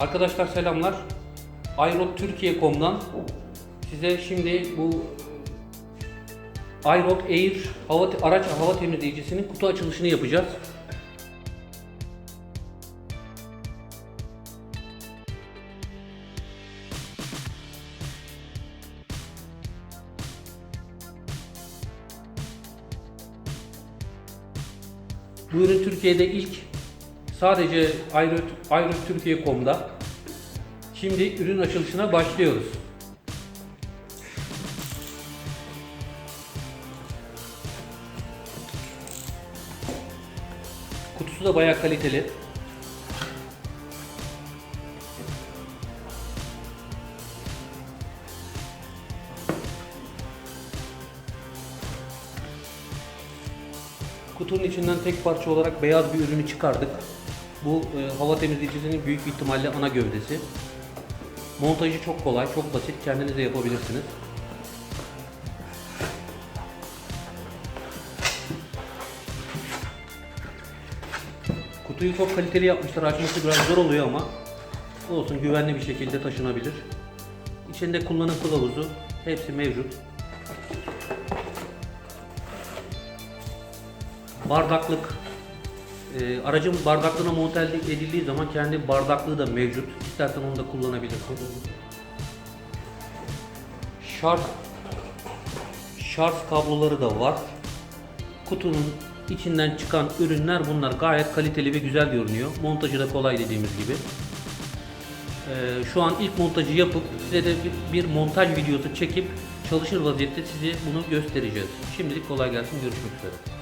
Arkadaşlar selamlar. Türkiye.com'dan size şimdi bu iRod Air hava, araç hava temizleyicisinin kutu açılışını yapacağız. Bu ürün Türkiye'de ilk sadece iRod Türkiye.com'da. Şimdi ürün açılışına başlıyoruz. Kutusu da bayağı kaliteli. Kutunun içinden tek parça olarak beyaz bir ürünü çıkardık. Bu e, hava temizleyicisinin büyük ihtimalle ana gövdesi. Montajı çok kolay, çok basit. Kendiniz de yapabilirsiniz. Kutuyu çok kaliteli yapmışlar. Açması biraz zor oluyor ama olsun güvenli bir şekilde taşınabilir. İçinde kullanım kılavuzu hepsi mevcut. Bardaklık e, aracın bardaklığına monte edildiği zaman kendi bardaklığı da mevcut. İstersen onu da kullanabilirsin. Şarj şarj kabloları da var. Kutunun içinden çıkan ürünler bunlar gayet kaliteli ve güzel görünüyor. Montajı da kolay dediğimiz gibi. Ee, şu an ilk montajı yapıp size de bir, montaj videosu çekip çalışır vaziyette size bunu göstereceğiz. Şimdilik kolay gelsin. Görüşmek üzere.